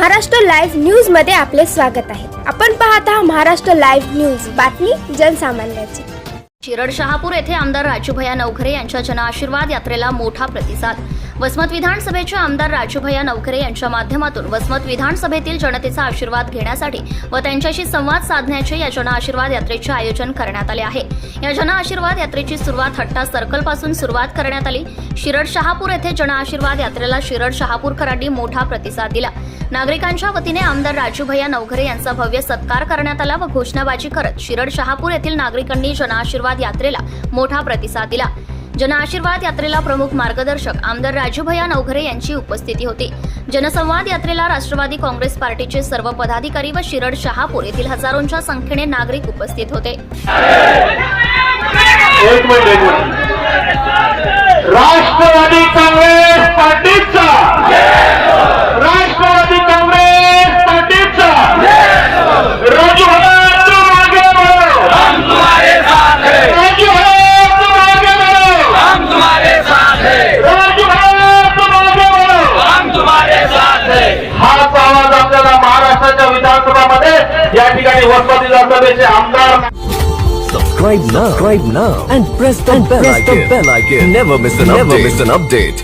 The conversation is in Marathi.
महाराष्ट्र लाईव्ह न्यूजमध्ये आपले स्वागत आहे. आपण पाहत आहात महाराष्ट्र लाईव्ह न्यूज. बातमी जनसामान्याची. शिरड शहापूर येथे आमदार राजूभया नवखरे यांच्या जनआशीर्वाद यात्रेला मोठा प्रतिसाद वसमत विधानसभेचे आमदार राजूभैया नवखरे यांच्या माध्यमातून वसमत विधानसभेतील जनतेचा आशीर्वाद घेण्यासाठी व त्यांच्याशी संवाद साधण्याचे या जनआशीर्वाद यात्रेचे आयोजन करण्यात आले आहे. या जनआशीर्वाद यात्रेची सुरुवात हट्टा सर्कलपासून सुरुवात करण्यात आली. शिरड शहापूर येथे जनआशीर्वाद यात्रेला शिरड शहापूरकरांनी मोठा प्रतिसाद दिला. नागरिकांच्या वतीने आमदार राजूभैया नवघरे यांचा भव्य सत्कार करण्यात आला व घोषणाबाजी करत शिरड शहापूर येथील नागरिकांनी जनआशीर्वाद यात्रेला मोठा प्रतिसाद दिला. जनआशीर्वाद यात्रेला प्रमुख मार्गदर्शक आमदार राजूभैया नवघरे यांची उपस्थिती होती. जनसंवाद यात्रेला राष्ट्रवादी काँग्रेस पार्टीचे सर्व पदाधिकारी व शिरड शहापूर येथील हजारोंच्या संख्येने नागरिक उपस्थित होते. एक मिनिट एक मिनिट. राष्ट्रवादी महाराष्ट्राच्या विधानसभामध्ये या ठिकाणी वसमत विधानसभेचे आमदार Subscribe now. Subscribe now and press the bell icon. Never miss an update. Never miss an update.